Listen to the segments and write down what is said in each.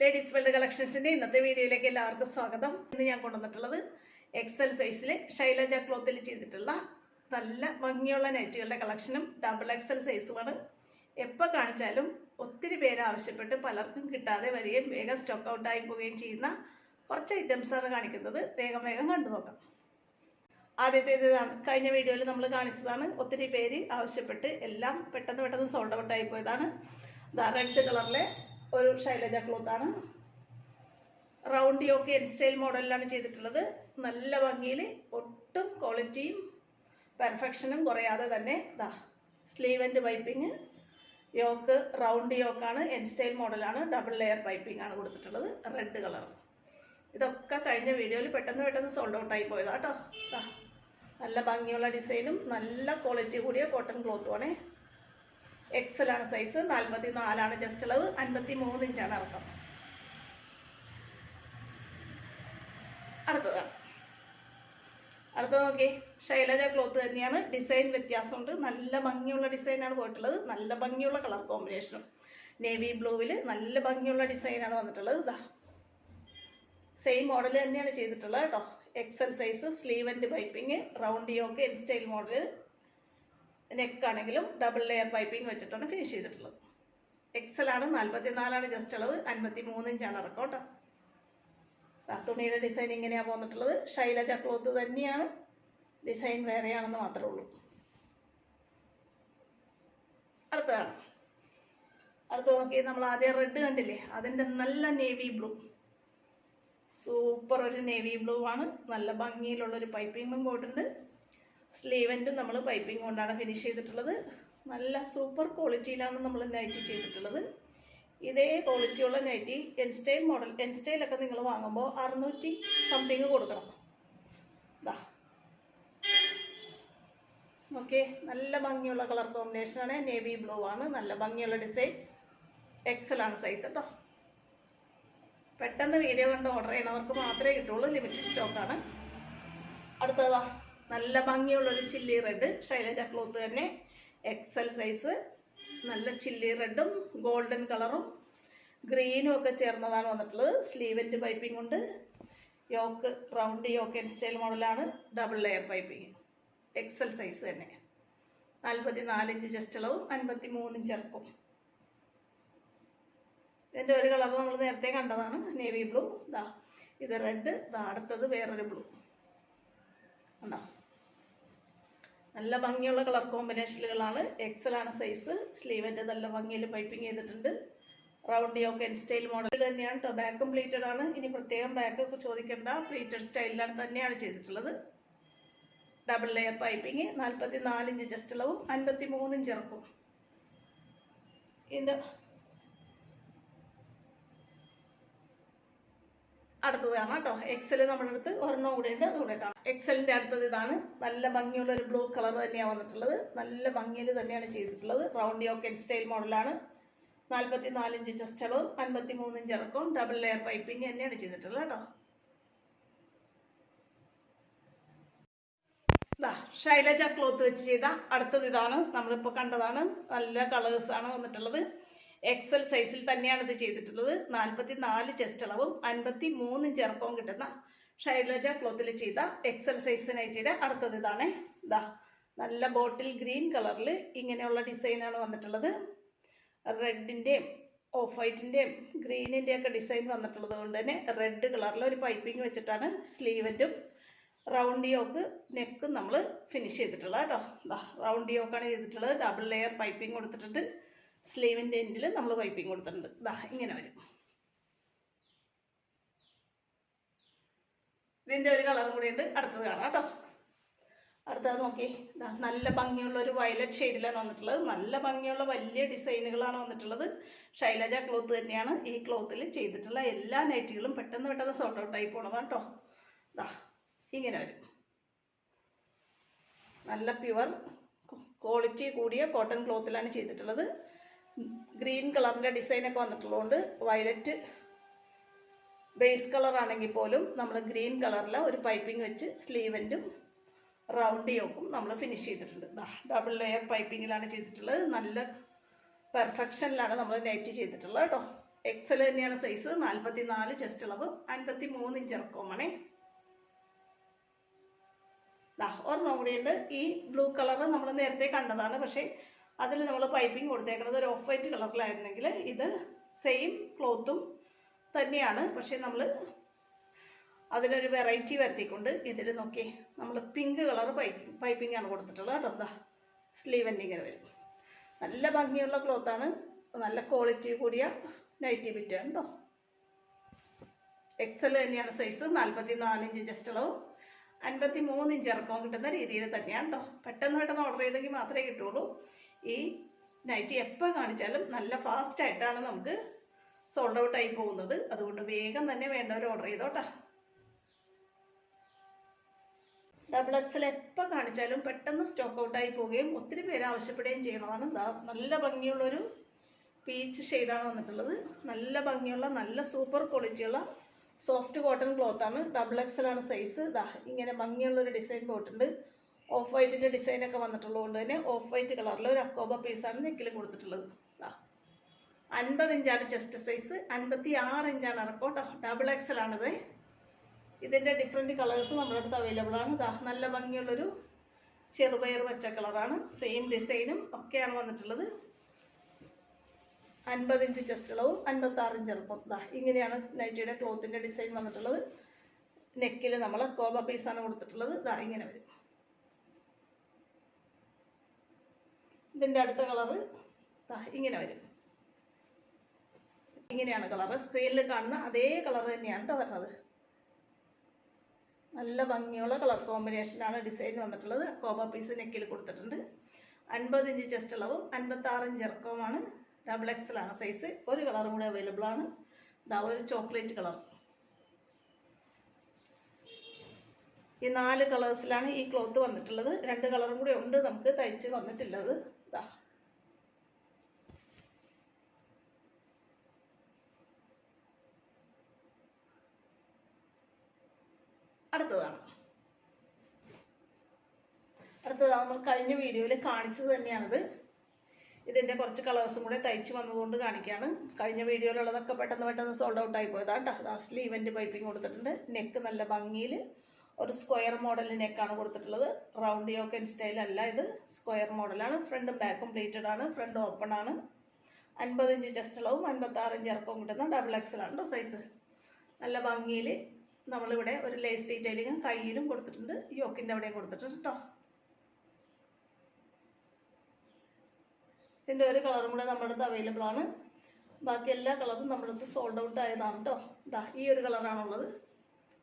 Ladies world കളക്ഷൻസിന്റെ ഇന്നത്തെ വീഡിയോയിലേക്ക് എല്ലാവർക്കും സ്വാഗതം. ഇന്ന് ഞാൻ കൊണ്ടുവന്നിട്ടുള്ളത് എക്സൽ സൈസിൽ ശൈലജ ക്ലോത്തിൽ ചെയ്തിട്ടുള്ള നല്ല ഭംഗിയുള്ള നൈറ്റുകളുടെ കളക്ഷനും ഡബിൾ എക്സൽ സൈസുമാണ് എപ്പോൾ കാണിച്ചാലും ഒത്തിരി പേര് ആവശ്യപ്പെട്ട് പലർക്കും കിട്ടാതെ വരികയും വേഗം സ്റ്റോക്ക് ഔട്ട് ആയി പോവുകയും ചെയ്യുന്ന കുറച്ച് ഐറ്റംസ് ആണ് കാണിക്കുന്നത്. വേഗം വേഗം കണ്ടു നോക്കാം. ആദ്യത്തേത് ഇതാണ്. കഴിഞ്ഞ വീഡിയോയിൽ നമ്മൾ കാണിച്ചതാണ് ഒത്തിരി പേര് ആവശ്യപ്പെട്ട് എല്ലാം പെട്ടെന്ന് പെട്ടെന്ന് സോൾഡ് ഔട്ട് ആയി പോയതാണ്. റെഡ് കളറിലെ ഒരു ശൈലജ ക്ലോത്ത് ആണ്. റൗണ്ട് യോക്ക് എൻ സ്റ്റൈൽ മോഡലിലാണ് ചെയ്തിട്ടുള്ളത്. നല്ല ഭംഗിയിൽ ഒട്ടും ക്വാളിറ്റിയും പെർഫെക്ഷനും കുറയാതെ തന്നെ ഇതാ sleeve and piping yoke round യോക്കാണ് N style മോഡലാണ് ഡബിൾ ലെയർ പൈപ്പിംഗ് ആണ് കൊടുത്തിട്ടുള്ളത്. റെഡ് കളർ ഇതൊക്കെ കഴിഞ്ഞ വീഡിയോയിൽ പെട്ടെന്ന് പെട്ടെന്ന് സോൾഡ് ഔട്ട് ആയി പോയതാ കേട്ടോ ദാ, നല്ല ഭംഗിയുള്ള ഡിസൈനും നല്ല ക്വാളിറ്റി കൂടിയ കോട്ടൺ ക്ലോത്തും എക്സൽ സൈസ് നാൽപ്പത്തി നാലാണ് ജസ്റ്റ് അളവ് അൻപത്തി മൂന്ന് ഇഞ്ചാണ് ഇറക്കം അടുത്തതാണ്. അടുത്തത് നോക്കി ശൈലജ ക്ലോത്ത് തന്നെയാണ്. ഡിസൈൻ വ്യത്യാസമുണ്ട്. നല്ല ഭംഗിയുള്ള ഡിസൈനാണ് പോയിട്ടുള്ളത്. നല്ല ഭംഗിയുള്ള കളർ കോമ്പിനേഷനും നേവി ബ്ലൂവിൽ നല്ല ഭംഗിയുള്ള ഡിസൈനാണ് വന്നിട്ടുള്ളത്. ഇതാ സെയിം മോഡൽ തന്നെയാണ് ചെയ്തിട്ടുള്ളത് കേട്ടോ. XL size sleeve and piping round yoke N style model neck ആണെങ്കിലും ഡബിൾ ലെയർ പൈപ്പിംഗ് വെച്ചിട്ടാണ് ഫിനിഷ് ചെയ്തിട്ടുള്ളത്. എക്സൽ ആണ് നാൽപ്പത്തി നാലാണ് ജസ്റ്റ് അളവ് അൻപത്തി മൂന്ന് ഇഞ്ചാണ് ഇറക്കം ആ തുണിയുടെ ഡിസൈൻ ഇങ്ങനെയാണ് പോന്നിട്ടുള്ളത്. ശൈലജ ക്ലോത്ത് തന്നെയാണ്. ഡിസൈൻ വേറെയാണെന്ന് മാത്രമേ ഉള്ളൂ. അടുത്തതാണ്. അടുത്ത നോക്കി നമ്മൾ ആദ്യം റെഡ് കണ്ടില്ലേ? അതിന്റെ നല്ല നേവി ബ്ലൂ സൂപ്പർ ഒരു നേവി ബ്ലൂ ആണ്. നല്ല ഭംഗിയിലുള്ളൊരു പൈപ്പിങ്ങും പോയിട്ടുണ്ട്. സ്ലീവന്റും നമ്മൾ പൈപ്പിംഗ് കൊണ്ടാണ് ഫിനിഷ് ചെയ്തിട്ടുള്ളത്. നല്ല സൂപ്പർ ക്വാളിറ്റിയിലാണ് നമ്മൾ നൈറ്റി ചെയ്തിട്ടുള്ളത്. ഇതേ ക്വാളിറ്റിയുള്ള nightie N style model N സ്റ്റൈലൊക്കെ നിങ്ങൾ വാങ്ങുമ്പോൾ അറുന്നൂറ്റി സംതിങ് കൊടുക്കണം. ഓക്കെ നല്ല ഭംഗിയുള്ള കളർ കോമ്പിനേഷനാണ് നേവി ബ്ലൂ ആണ്. നല്ല ഭംഗിയുള്ള ഡിസൈൻ. എക്സൽ ആണ് സൈസ് കേട്ടോ പെട്ടെന്ന് വീഡിയോ കണ്ട് ഓർഡർ ചെയ്യണവർക്ക് മാത്രമേ കിട്ടുള്ളൂ. ലിമിറ്റഡ് സ്റ്റോക്കാണ് അടുത്തതാ നല്ല ഭംഗിയുള്ളൊരു ചില്ലി റെഡ് ശൈലജ ക്ലോത്ത് തന്നെ എക്സൽ സൈസ് നല്ല ചില്ലി റെഡും ഗോൾഡൻ കളറും ഗ്രീനും ഒക്കെ ചേർന്നതാണ് വന്നിട്ടുള്ളത്. സ്ലീവന്റ് പൈപ്പിംഗ് ഉണ്ട്. Yoke round yoke N style മോഡലാണ് double layer piping XL size തന്നെ. നാൽപ്പത്തി നാലിഞ്ച് ജസ്റ്റ് അളവും അൻപത്തി മൂന്നിഞ്ച് ഇറക്കും ഇതിന്റെ ഒരു കളർ നമ്മൾ നേരത്തെ കണ്ടതാണ്. നേവി ബ്ലൂ ഇതാ ഇത് റെഡ് ഇതാ അടുത്തത് വേറൊരു ബ്ലൂ ഉണ്ടോ നല്ല ഭംഗിയുള്ള കളർ കോമ്പിനേഷനുകളാണ്. എക്സൽ ആണ് സൈസ് സ്ലീവിന്റെ നല്ല ഭംഗിയിൽ പൈപ്പിംഗ് ചെയ്തിട്ടുണ്ട്. റൗണ്ട് യോക്ക് സ്റ്റൈൽ മോഡൽ തന്നെയാണ്. കേട്ടോ ബാക്കും പ്ലീറ്റഡ് ആണ്. ഇനി പ്രത്യേകം ബാക്കൊക്കെ ചോദിക്കേണ്ട. പ്ലീറ്റഡ് സ്റ്റൈലിലാണ് തന്നെയാണ് ചെയ്തിട്ടുള്ളത്. ഡബിൾ ലെയർ പൈപ്പിംഗ് നാൽപ്പത്തി നാലിഞ്ച് ജസ്റ്റ് ഇളവും അൻപത്തി മൂന്നിഞ്ച് ഇറക്കും. ഇത് അടുത്തതാണ് കേട്ടോ. എക്സൽ നമ്മുടെ അടുത്ത് ഒരെണ്ണം കൂടെ ഉണ്ട് അതുകൂടെ കാണാം. എക്സലിന്റെ അടുത്തത് ഇതാണ്. നല്ല ഭംഗിയുള്ള ഒരു ബ്ലൂ കളർ തന്നെയാണ് വന്നിട്ടുള്ളത്. നല്ല ഭംഗിയിൽ തന്നെയാണ് ചെയ്തിട്ടുള്ളത്. റൗണ്ട് യോക്ക് സ്റ്റൈൽ മോഡലാണ് നാൽപ്പത്തി നാലിഞ്ച് ചെസ്റ്റ് അളവും അൻപത്തി മൂന്നിഞ്ച് ഇറക്കവും ഡബിൾ ലെയർ പൈപ്പിംഗ് തന്നെയാണ് ചെയ്തിട്ടുള്ളത് കേട്ടോ. ശൈലജ ക്ലോത്ത് വെച്ച് ചെയ്ത അടുത്തത് ഇതാണ്. നമ്മളിപ്പോൾ കണ്ടതാണ്. നല്ല കളേഴ്സ് ആണ് വന്നിട്ടുള്ളത്. എക്സൽ സൈസിൽ തന്നെയാണ് ഇത് ചെയ്തിട്ടുള്ളത്. നാൽപ്പത്തി നാല് ചെസ്റ്റ് അളവും അൻപത്തി മൂന്ന് ഇറക്കവും കിട്ടുന്ന ഷൈലജ ക്ലോത്തിൽ ചെയ്ത എക്സൽ സൈസ് നൈറ്റിയുടെ അടുത്തത് ഇതാണ്. ഇതാ നല്ല ബോട്ടിൽ ഗ്രീൻ കളറിൽ ഇങ്ങനെയുള്ള ഡിസൈനാണ് വന്നിട്ടുള്ളത്. റെഡിന്റെയും ഓഫ് വൈറ്റിന്റെയും ഗ്രീനിന്റെയും ഒക്കെ ഡിസൈൻ വന്നിട്ടുള്ളത് കൊണ്ട് തന്നെ റെഡ് കളറിൽ ഒരു പൈപ്പിംഗ് വെച്ചിട്ടാണ് സ്ലീവന്റും റൗണ്ട് യോക്ക് നെക്കും നമ്മൾ ഫിനിഷ് ചെയ്തിട്ടുള്ളത് കേട്ടോ. റൗണ്ട് യോക്കാണ് ചെയ്തിട്ടുള്ളത്. ഡബിൾ ലെയർ പൈപ്പിംഗ് കൊടുത്തിട്ടുണ്ട്. സ്ലീവിന്റെ എൻഡിൽ നമ്മൾ പൈപ്പിംഗ് കൊടുത്തിട്ടുണ്ട്. ദാ ഇങ്ങനെ വരും. ഇതിന്റെ ഒരു കളറും കൂടി ഉണ്ട്. അടുത്തത് കാണാം കേട്ടോ. അടുത്തത് നോക്കി. ഇതാ നല്ല ഭംഗിയുള്ള ഒരു വയലറ്റ് ഷെയ്ഡിലാണ് വന്നിട്ടുള്ളത്. നല്ല ഭംഗിയുള്ള വലിയ ഡിസൈനുകളാണ് വന്നിട്ടുള്ളത്. ശൈലജ ക്ലോത്ത് തന്നെയാണ് ഈ ക്ലോത്തിൽ ചെയ്തിട്ടുള്ള എല്ലാ നൈറ്റുകളും പെട്ടെന്ന് പെട്ടെന്ന് സോൾട്ട് ഔട്ട് ആയി പോണതാണ് കേട്ടോ. ഇതാ ഇങ്ങനെ വരും. നല്ല പ്യുവർ ക്വാളിറ്റി കൂടിയ കോട്ടൺ ക്ലോത്തിലാണ് ചെയ്തിട്ടുള്ളത്. ഗ്രീൻ കളറിന്റെ ഡിസൈനൊക്കെ വന്നിട്ടുള്ളതുകൊണ്ട് വയലറ്റ് ബേസ് കളർ ആണെങ്കിൽ പോലും നമ്മൾ ഗ്രീൻ കളറിൽ ഒരു പൈപ്പിംഗ് വെച്ച് സ്ലീവന്റും റൗണ്ട് യോക്കും നമ്മൾ ഫിനിഷ് ചെയ്തിട്ടുണ്ട്. ഡബിൾ ലെയർ പൈപ്പിങ്ങിലാണ് ചെയ്തിട്ടുള്ളത്. നല്ല പെർഫെക്ഷനിലാണ് നമ്മൾ നെറ്റ് ചെയ്തിട്ടുള്ളത് കേട്ടോ. എക്സൽ തന്നെയാണ് സൈസ് നാൽപ്പത്തി നാല് ചെസ്റ്റ് അളവ്. അൻപത്തി മൂന്ന് ഇഞ്ച് ഇറക്കുമാണ് ഒരെണ്ണം കൂടിയുണ്ട് ഈ ബ്ലൂ കളർ നമ്മൾ നേരത്തെ കണ്ടതാണ്. പക്ഷേ അതിൽ നമ്മൾ പൈപ്പിംഗ് കൊടുത്തേക്കുന്നത് ഒരു ഓഫ് വൈറ്റ് കളറിലായിരുന്നെങ്കിൽ ഇത് സെയിം ക്ലോത്തും തന്നെയാണ്. പക്ഷേ നമ്മൾ അതിനൊരു വെറൈറ്റി വരുത്തിക്കൊണ്ട് ഇതിൽ നോക്കി നമ്മൾ പിങ്ക് കളർ പൈപ്പിംഗ് പൈപ്പിംഗ് ആണ് കൊടുത്തിട്ടുള്ളത്. കേട്ടോ എന്താ? സ്ലീവ് എൻഡിങ്ങനെ വരും. നല്ല ഭംഗിയുള്ള ക്ലോത്താണ് നല്ല ക്വാളിറ്റി കൂടിയ നൈറ്റി ബിറ്റാണ് കേട്ടോ എക്സൽ തന്നെയാണ് സൈസ് നാൽപ്പത്തി ഇഞ്ച് ജസ്റ്റ് അളവും. അൻപത്തി മൂന്ന് ഇഞ്ച് ഇറക്കവും കിട്ടുന്ന രീതിയിൽ തന്നെയാണ് കേട്ടോ പെട്ടെന്ന് പെട്ടെന്ന് ഓർഡർ ചെയ്തെങ്കിൽ മാത്രമേ കിട്ടുള്ളൂ. ഈ നൈറ്റ് എപ്പോൾ കാണിച്ചാലും നല്ല ഫാസ്റ്റ് ആയിട്ടാണ് നമുക്ക് സോൾഡ് ഔട്ട് ആയി പോകുന്നത്. അതുകൊണ്ട് വേഗം തന്നെ വേണ്ടവർ ഓർഡർ ചെയ്തോട്ടാ. ഡബിൾ എക്സൽ എപ്പോൾ കാണിച്ചാലും പെട്ടെന്ന് സ്റ്റോക്ക് ഔട്ടായി പോവുകയും ഒത്തിരി പേര് ആവശ്യപ്പെടുകയും ചെയ്യണതാണ്. നല്ല ഭംഗിയുള്ളൊരു പീച്ച് ഷെയ്ഡാണ് വന്നിട്ടുള്ളത്. നല്ല ഭംഗിയുള്ള നല്ല സൂപ്പർ ക്വാളിറ്റിയുള്ള സോഫ്റ്റ് കോട്ടൺ ക്ലോത്താണ് ഡബിൾ എക്സൽ ആണ് സൈസ് ഇതാ ഇങ്ങനെ ഭംഗിയുള്ളൊരു ഡിസൈൻ പോയിട്ടുണ്ട് ഓഫ് വൈറ്റിന്റെ ഡിസൈനൊക്കെ വന്നിട്ടുള്ളതുകൊണ്ട് തന്നെ ഓഫ് വൈറ്റ് കളറിൽ ഒരു അക്കോബ പീസാണ് നെക്കിലും കൊടുത്തിട്ടുള്ളത്. അൻപത് ഇഞ്ചാണ് ചെസ്റ്റ് സൈസ് അൻപത്തി ആറ് ഇഞ്ചാണ് ഇറക്കോട്ടോ ഡബിൾ എക്സൽ ആണിത്. ഇതിന്റെ ഡിഫറെന്റ് കളേഴ്സ് നമ്മുടെ അടുത്ത് അവൈലബിൾ ആണ്. ഇതാ നല്ല ഭംഗിയുള്ളൊരു ചെറുപയർ വെച്ച കളറാണ്. സെയിം ഡിസൈനും ഒക്കെയാണ് വന്നിട്ടുള്ളത്. അൻപത് ഇഞ്ച് ചെസ്റ്റ് ഇളവും അൻപത്തി ആറ് ഇഞ്ച് ഇറപ്പം ഇതാ ഇങ്ങനെയാണ് നൈറ്റിയുടെ ക്ലോത്തിന്റെ ഡിസൈൻ വന്നിട്ടുള്ളത്. നെക്കിൽ നമ്മൾ കോബ പീസാണ് കൊടുത്തിട്ടുള്ളത്. ഇതാ ഇങ്ങനെ വരും. ഇതിന്റെ അടുത്ത കളറ് ഇങ്ങനെ വരും. ഇങ്ങനെയാണ് കളറ്. സ്ക്രീനിൽ കാണുന്ന അതേ കളർ തന്നെയാണ് കേട്ടോ വരുന്നത്. നല്ല ഭംഗിയുള്ള കളർ കോമ്പിനേഷനാണ് ഡിസൈൻ വന്നിട്ടുള്ളത്. കോബ പീസ് നെക്കിൽ കൊടുത്തിട്ടുണ്ട്. അൻപത് ഇഞ്ച് ചെസ്റ്റ് അളവും അൻപത്താറ് ഇഞ്ച് ഇറക്കവുമാണ്. ഡബിൾ എക്സൽ ആണ് സൈസ് ഒരു കളറും കൂടെ അവൈലബിൾ ആണ്. ഇതാ ഒരു ചോക്ലേറ്റ് കളർ. ഈ നാല് കളേഴ്സിലാണ് ഈ ക്ലോത്ത് വന്നിട്ടുള്ളത്. രണ്ട് കളറും കൂടെ ഉണ്ട് നമുക്ക് തയ്ച്ച് വന്നിട്ടുള്ളത് ഇതാ അടുത്തതാണ് അടുത്തത് നമ്മൾ കഴിഞ്ഞ വീഡിയോയിൽ കാണിച്ചത് തന്നെയാണിത്. ഇതിന്റെ കുറച്ച് കളേഴ്സും കൂടെ തയ്ച്ച് വന്നതുകൊണ്ട് കാണിക്കുകയാണ് കഴിഞ്ഞ വീഡിയോയിലുള്ളതൊക്കെ പെട്ടെന്ന് പെട്ടെന്ന് സോൾഡ് ഔട്ട് ആയി പോയതാണ് കേട്ടോ ദാ ഇവന്റ് പൈപ്പിംഗ് കൊടുത്തിട്ടുണ്ട്. നെക്ക് നല്ല ഭംഗിയിൽ ഒരു സ്ക്വയർ മോഡൽ നെക്കാണ് കൊടുത്തിട്ടുള്ളത്. റൗണ്ട് യോക്കൻ സ്റ്റൈൽ അല്ല ഇത്. സ്ക്വയർ മോഡലാണ് ഫ്രണ്ടും ബാക്കും പ്ലേറ്റഡ് ആണ്. ഫ്രണ്ട് ഓപ്പൺ ആണ്. അൻപത് ഇഞ്ച് ചെസ്റ്റ് അളവും അൻപത്താറ് ഇഞ്ച് ഇറക്കവും കിട്ടുന്ന ഡബിൾ എക്സൽ ആണ് സൈസ് നല്ല ഭംഗിയിൽ നമ്മളിവിടെ ഒരു ലേസ് ഡീറ്റെയിലിങ്ങും കയ്യിലും കൊടുത്തിട്ടുണ്ട്. യോക്കിന്റെ അവിടെയും കൊടുത്തിട്ടുണ്ട് കേട്ടോ ഇതിന്റെ ഒരു കളറും കൂടെ നമ്മുടെ അടുത്ത് അവൈലബിൾ ആണ്. ബാക്കി എല്ലാ കളറും നമ്മുടെ അടുത്ത് സോൾഡ് ഔട്ട് ആയതാണ് കേട്ടോ ഇതാ ഈ ഒരു കളറാണുള്ളത്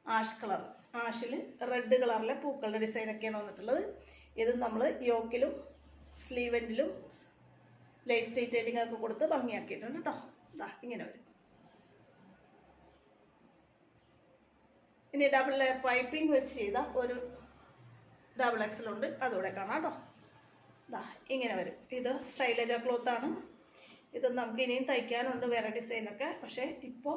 ആഷ് കളർ ആഷിൽ റെഡ് കളറിലെ പൂക്കളുടെ ഡിസൈനൊക്കെയാണ് വന്നിട്ടുള്ളത്. ഇത് നമ്മൾ യോക്കിലും സ്ലീവെന്റിലും ലേസ് ഡീറ്റെയിലിംഗ് ഒക്കെ കൊടുത്ത് ഭംഗിയാക്കിയിട്ടുണ്ട് കേട്ടോ ഇതാ ഇങ്ങനെ വരും. ഇനി ഡബിൾ ലെയർ പൈപ്പിംഗ് വെച്ച് ചെയ്ത ഒരു ഡബിൾ എക്സൽ ഉണ്ട് അതുകൂടെ കാണാം കേട്ടോ ഇങ്ങനെ വരും. ഇത് സ്റ്റൈലേജ ക്ലോത്ത് ആണ്. ഇത് നമുക്ക് ഇനിയും തയ്ക്കാനുണ്ട് വേറെ ഡിസൈനൊക്കെ പക്ഷേ ഇപ്പോൾ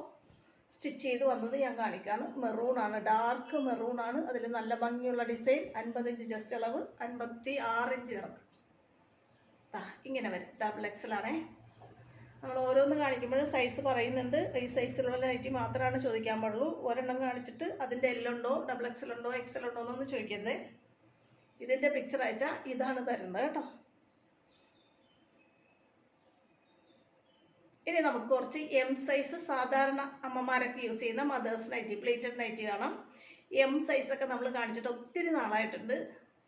സ്റ്റിച്ച് ചെയ്ത് വന്നത് ഞാൻ കാണിക്കാണ്. മെറൂൺ ആണ്. ഡാർക്ക് മെറൂൺ ആണ്. അതിൽ നല്ല ഭംഗിയുള്ള ഡിസൈൻ അൻപതിഞ്ച് ജസ്റ്റ് അളവ്. അൻപത്തി ആറിഞ്ച് ഇറക്കും. ഇങ്ങനെ വരും. ഡബിൾ എക്സൽ ആണേ. നമ്മൾ ഓരോന്ന് കാണിക്കുമ്പോഴും സൈസ് പറയുന്നുണ്ട്. ഈ സൈസിലുള്ള ഐറ്റി മാത്രമാണ് ചോദിക്കാൻ പാടുള്ളൂ. ഒരെണ്ണം കാണിച്ചിട്ട് അതിന്റെ എല്ലുണ്ടോ ഡബിൾ എക്സൽ ഉണ്ടോ എക്സൽ ഉണ്ടോ എന്നൊന്നും ചോദിക്കരുത്. ഇതിന്റെ പിക്ചർ അയച്ചാൽ ഇതാണ് തരുന്നത് കേട്ടോ. ഇനി നമുക്ക് കുറച്ച് എം സൈസ് സാധാരണ അമ്മമാരൊക്കെ യൂസ് ചെയ്യുന്ന മദേഴ്സ് നൈറ്റി പ്ലേറ്റഡ് നൈറ്റി കാണാം. എം സൈസൊക്കെ നമ്മൾ കാണിച്ചിട്ട് ഒത്തിരി നാളായിട്ടുണ്ട്.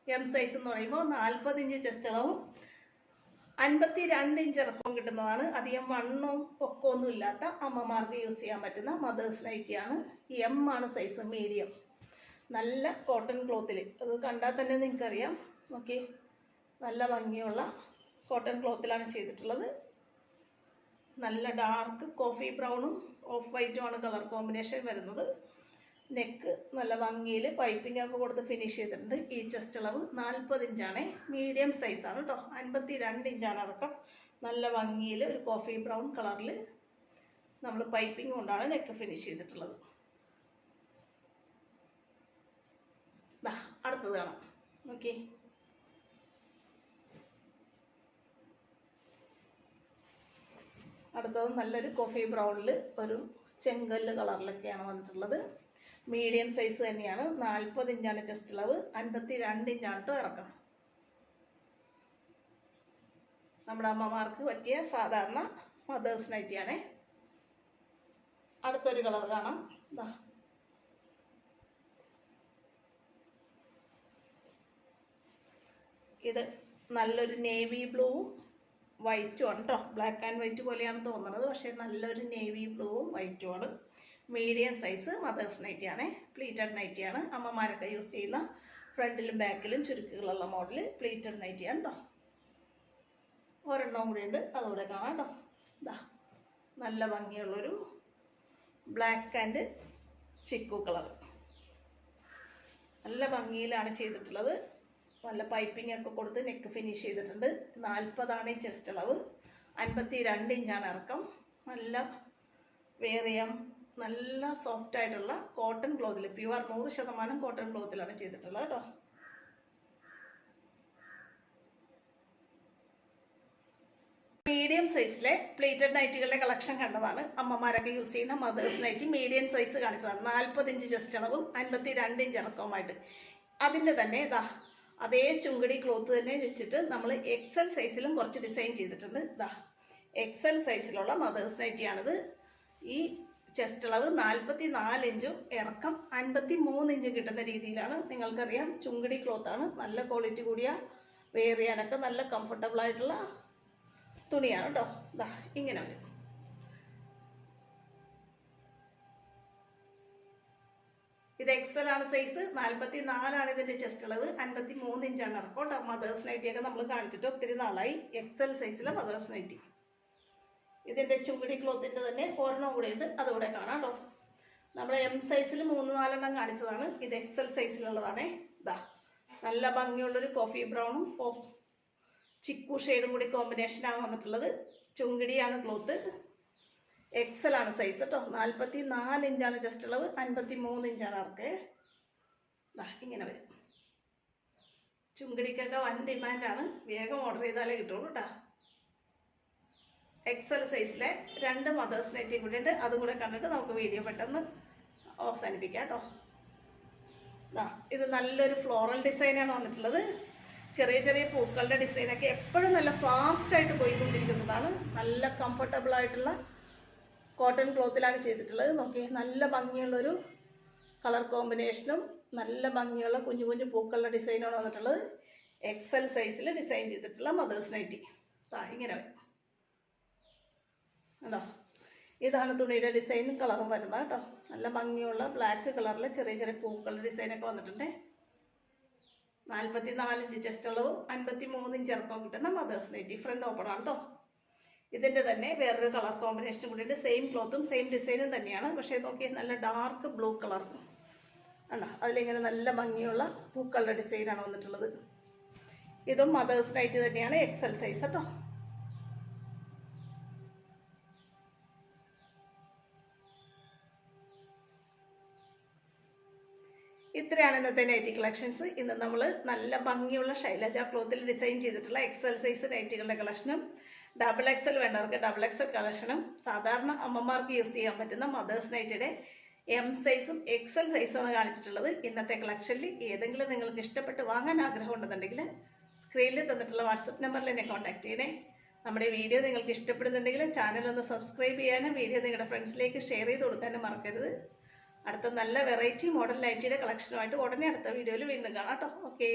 എം സൈസ് എന്ന് പറയുമ്പോൾ നാൽപ്പത് ഇഞ്ച് ചെസ്റ്റ് അളവും അൻപത്തി രണ്ട് ഇഞ്ച് ഇറക്കവും കിട്ടുന്നതാണ്. അധികം വണ്ണവും പൊക്കമൊന്നും ഇല്ലാത്ത അമ്മമാർക്ക് യൂസ് ചെയ്യാൻ പറ്റുന്ന മദേഴ്സ് നൈറ്റിയാണ് എം ആണ് സൈസ് മീഡിയം നല്ല കോട്ടൺ ക്ലോത്തിൽ അത് കണ്ടാൽ തന്നെ നിങ്ങൾക്കറിയാം. നോക്കി. നല്ല ഭംഗിയുള്ള കോട്ടൺ ക്ലോത്തിലാണ് ചെയ്തിട്ടുള്ളത്. നല്ല ഡാർക്ക് കോഫി ബ്രൗണും ഓഫ് വൈറ്റും ആണ് കളർ കോമ്പിനേഷൻ വരുന്നത്. നെക്ക് നല്ല ഭംഗിയിൽ പൈപ്പിംഗ് ഒക്കെ കൊടുത്ത് ഫിനിഷ് ചെയ്തിട്ടുണ്ട്. ഈ ചെസ്റ്റ് അളവ് നാൽപ്പത് ഇഞ്ചാണ് മീഡിയം സൈസാണ് കേട്ടോ അൻപത്തി രണ്ട് ഇഞ്ചാണ് ഇറക്കം നല്ല ഭംഗിയിൽ ഒരു കോഫി ബ്രൗൺ കളറിൽ നമ്മൾ പൈപ്പിംഗ് കൊണ്ടാണ് നെക്ക് ഫിനിഷ് ചെയ്തിട്ടുള്ളത്. ദാ അടുത്തത് കാണാം. നോക്കി അടുത്തത് നല്ലൊരു കോഫി ബ്രൗണിൽ ഒരു ചെങ്കല്ല് കളറിലൊക്കെയാണ് വന്നിട്ടുള്ളത്. മീഡിയം സൈസ് തന്നെയാണ്. നാൽപ്പത് ഇഞ്ചാണ് ചെസ്റ്റ് അളവ് അൻപത്തി രണ്ട് ഇഞ്ചാണ് കേട്ടോ ഇറക്കം. നമ്മുടെ അമ്മമാർക്ക് പറ്റിയ സാധാരണ മദേഴ്സ് നൈറ്റിയാണേ അടുത്തൊരു കളർ കാണാം. ഇതാ നല്ലൊരു നേവി ബ്ലൂവും വൈറ്റും ആണ് കേട്ടോ ബ്ലാക്ക് ആൻഡ് വൈറ്റ് പോലെയാണ് തോന്നുന്നത് പക്ഷേ നല്ലൊരു നേവി ബ്ലൂവും വൈറ്റും ആണ്. മീഡിയം സൈസ് മദേഴ്സ് നൈറ്റി ആണ്. പ്ലീറ്റഡ് നൈറ്റി ആണ്. അമ്മമാരൊക്കെ യൂസ് ചെയ്യുന്ന ഫ്രണ്ടിലും ബാക്കിലും ചുരുക്കുകളുള്ള മോഡൽ പ്ലീറ്റഡ് നൈറ്റി ആണ് കേട്ടോ ഒരെണ്ണം കൂടി ഉണ്ട് അതുകൂടെ കാണാം കേട്ടോ നല്ല ഭംഗിയുള്ളൊരു ബ്ലാക്ക് ആൻഡ് ചിക്കു കളർ നല്ല ഭംഗിയിലാണ് ചെയ്തിട്ടുള്ളത്. നല്ല പൈപ്പിംഗ് ഒക്കെ കൊടുത്ത് നെക്ക് ഫിനിഷ് ചെയ്തിട്ടുണ്ട്. നാൽപ്പതാണ് ചെസ്റ്റ് അളവ്. അൻപത്തി രണ്ട് ഇഞ്ചാണ് ഇറക്കം. നല്ല ചെയ്യാം നല്ല സോഫ്റ്റ് ആയിട്ടുള്ള കോട്ടൺ ക്ലോത്തിൽ പ്യുവർ നൂറ് ശതമാനം കോട്ടൺ ക്ലോത്തിലാണ് ചെയ്തിട്ടുള്ളത് കേട്ടോ മീഡിയം സൈസിലെ പ്ലേറ്റഡ് നൈറ്റുകളുടെ കളക്ഷൻ കണ്ടതാണ്. അമ്മമാരൊക്കെ യൂസ് ചെയ്യുന്ന മദേഴ്സ് നൈറ്റ് മീഡിയം സൈസ് കാണിച്ചതാണ്. നാൽപ്പത് ഇഞ്ച് ചെസ്റ്റ് അളവും അൻപത്തി രണ്ട് ഇഞ്ച് ഇറക്കവുമായിട്ട്. അതിന്റെ തന്നെ ഇതാ അതേ ചുങ്കടി ക്ലോത്ത് തന്നെ വെച്ചിട്ട് നമ്മൾ എക്സൽ സൈസിലും കുറച്ച് ഡിസൈൻ ചെയ്തിട്ടുണ്ട്. ഇതാ എക്സൽ സൈസിലുള്ള മദേഴ്സ് നൈറ്റിയാണിത് ഈ ചെസ്റ്റ് അളവ് നാൽപ്പത്തി നാല് ഇഞ്ചും ഇറക്കം അൻപത്തി മൂന്ന് കിട്ടുന്ന രീതിയിലാണ്. നിങ്ങൾക്കറിയാം ചുങ്കടി ക്ലോത്താണ് നല്ല ക്വാളിറ്റി കൂടിയ വെയർ ചെയ്യാനൊക്കെ നല്ല കംഫർട്ടബിൾ ആയിട്ടുള്ള തുണിയാണ് കേട്ടോ ഇതാ ഇങ്ങനെ വരും. ഇത് എക്സൽ ആണ് സൈസ് നാൽപ്പത്തി നാലാണ് ഇതിന്റെ ചെസ്റ്റ് അളവ്. അൻപത്തി മൂന്ന് ഇഞ്ചാണ് ഇറക്കം മദേഴ്സ് നൈറ്റി ഒക്കെ നമ്മൾ കാണിച്ചിട്ട് ഒത്തിരി നാളായി. എക്സൽ സൈസിലെ മദേഴ്സ് നൈറ്റി ഇതിന്റെ ചുവടി ക്ലോത്തിന്റെ തന്നെ ഒരെണ്ണം കൂടെ ഉണ്ട്. അതുകൂടെ കാണാം കേട്ടോ നമ്മൾ എം സൈസിൽ മൂന്ന് നാലെണ്ണം കാണിച്ചതാണ്. ഇത് എക്സൽ സൈസിലുള്ളതാണേ ഇതാ നല്ല ഭംഗിയുള്ളൊരു കോഫി ബ്രൗണും ചിക്കു ഷെയ്ഡും കൂടി കോമ്പിനേഷൻ ആകാൻ വന്നിട്ടുള്ളത്. ചുങ്കിടിയാണ് ക്ലോത്ത് എക്സൽ ആണ് സൈസ് കേട്ടോ നാൽപ്പത്തി നാല് ഇഞ്ചാണ് ജസ്റ്റ് അളവ് അൻപത്തി മൂന്ന് ഇഞ്ചാണ് അവർക്ക് ഇങ്ങനെ വരും. ചുങ്കിടിക്കൊക്കെ വൻ ഡിമാൻഡാണ് വേഗം ഓർഡർ ചെയ്താലേ കിട്ടുള്ളൂ കേട്ടോ എക്സൽ സൈസിലെ രണ്ട് മദേഴ്സ് നെറ്റി കൂടി ഉണ്ട് അതും കൂടെ കണ്ടിട്ട് നമുക്ക് വീഡിയോ പെട്ടെന്ന് അവസാനിപ്പിക്കാം കേട്ടോ ഇത് നല്ലൊരു ഫ്ലോറൽ ഡിസൈനാണ് വന്നിട്ടുള്ളത്. ചെറിയ ചെറിയ പൂക്കളുടെ ഡിസൈനൊക്കെ എപ്പോഴും നല്ല ഫാസ്റ്റ് ആയിട്ട് പോയിക്കൊണ്ടിരിക്കുന്നതാണ്. നല്ല കംഫർട്ടബിൾ ആയിട്ടുള്ള കോട്ടൺ ക്ലോത്തിലാണ് ചെയ്തിട്ടുള്ളത്. നോക്കി നല്ല ഭംഗിയുള്ളൊരു കളർ കോമ്പിനേഷനും നല്ല ഭംഗിയുള്ള കുഞ്ഞു കുഞ്ഞു പൂക്കളുടെ ഡിസൈനാണ് വന്നിട്ടുള്ളത്. എക്സൽ സൈസിൽ ഡിസൈൻ ചെയ്തിട്ടുള്ള മദേഴ്സ് നൈറ്റി ആ ഇങ്ങനെ വരും. കേട്ടോ ഇതാണ് തുണിയുടെ ഡിസൈനും കളറും വരുന്നത് കേട്ടോ. നല്ല ഭംഗിയുള്ള ബ്ലാക്ക് കളറിൽ ചെറിയ ചെറിയ പൂക്കളുടെ ഡിസൈനൊക്കെ വന്നിട്ടുണ്ട്. നാൽപ്പത്തി നാല് ഇഞ്ച് ചെസ്റ്റ് അളവും അൻപത്തി മൂന്ന് ഇഞ്ച് കിട്ടുന്ന മദേഴ്സ് നൈറ്റി ഫ്രണ്ട് ഓപ്പൺ ആണ് കേട്ടോ. ഇതിന്റെ തന്നെ വേറൊരു കളർ കോമ്പിനേഷൻ കൂടി ഉണ്ട്. സെയിം ക്ലോത്തും സെയിം ഡിസൈനും തന്നെയാണ്. പക്ഷേ നോക്കി നല്ല ഡാർക്ക് ബ്ലൂ കളർ. ആണ് അതിലിങ്ങനെ നല്ല ഭംഗിയുള്ള പൂക്കളുടെ ഡിസൈനാണ് വന്നിട്ടുള്ളത്. ഇതും മദേഴ്സ് നൈറ്റ് തന്നെയാണ് എക്സൽ സൈസ് കേട്ടോ ഇത്രയാണ് ഇന്നത്തെ നൈറ്റി കളക്ഷൻസ് ഇന്ന് നമ്മൾ നല്ല ഭംഗിയുള്ള ശൈലജ ക്ലോത്തിൽ ഡിസൈൻ ചെയ്തിട്ടുള്ള എക്സൽ സൈസ് നൈറ്റികളുടെ കളക്ഷനും ഡബിൾ എക്സൽ വേണ്ടവർക്ക് ഡബിൾ എക്സൽ കളക്ഷനും സാധാരണ അമ്മമാർക്ക് യൂസ് ചെയ്യാൻ പറ്റുന്ന മദേഴ്സ് നൈറ്റിയുടെ എം സൈസും എക്സൽ സൈസുമാണ് കാണിച്ചിട്ടുള്ളത്. ഇന്നത്തെ കളക്ഷനിൽ ഏതെങ്കിലും നിങ്ങൾക്ക് ഇഷ്ടപ്പെട്ട് വാങ്ങാൻ ആഗ്രഹം ഉണ്ടെന്നുണ്ടെങ്കിൽ സ്ക്രീനിൽ തന്നിട്ടുള്ള വാട്സപ്പ് നമ്പറിൽ എന്നെ കോൺടാക്ട് ചെയ്യണേ. നമ്മുടെ വീഡിയോ നിങ്ങൾക്ക് ഇഷ്ടപ്പെടുന്നുണ്ടെങ്കിൽ ചാനൽ ഒന്ന് സബ്സ്ക്രൈബ് ചെയ്യാനും വീഡിയോ നിങ്ങളുടെ ഫ്രണ്ട്സിലേക്ക് ഷെയർ ചെയ്ത് കൊടുക്കാനും മറക്കരുത്. അടുത്ത നല്ല വെറൈറ്റി മോഡൽ നൈറ്റിയുടെ കളക്ഷനുമായിട്ട് ഉടനെ അടുത്ത വീഡിയോയിൽ വീണ്ടും കാണാം കേട്ടോ. ഓക്കേ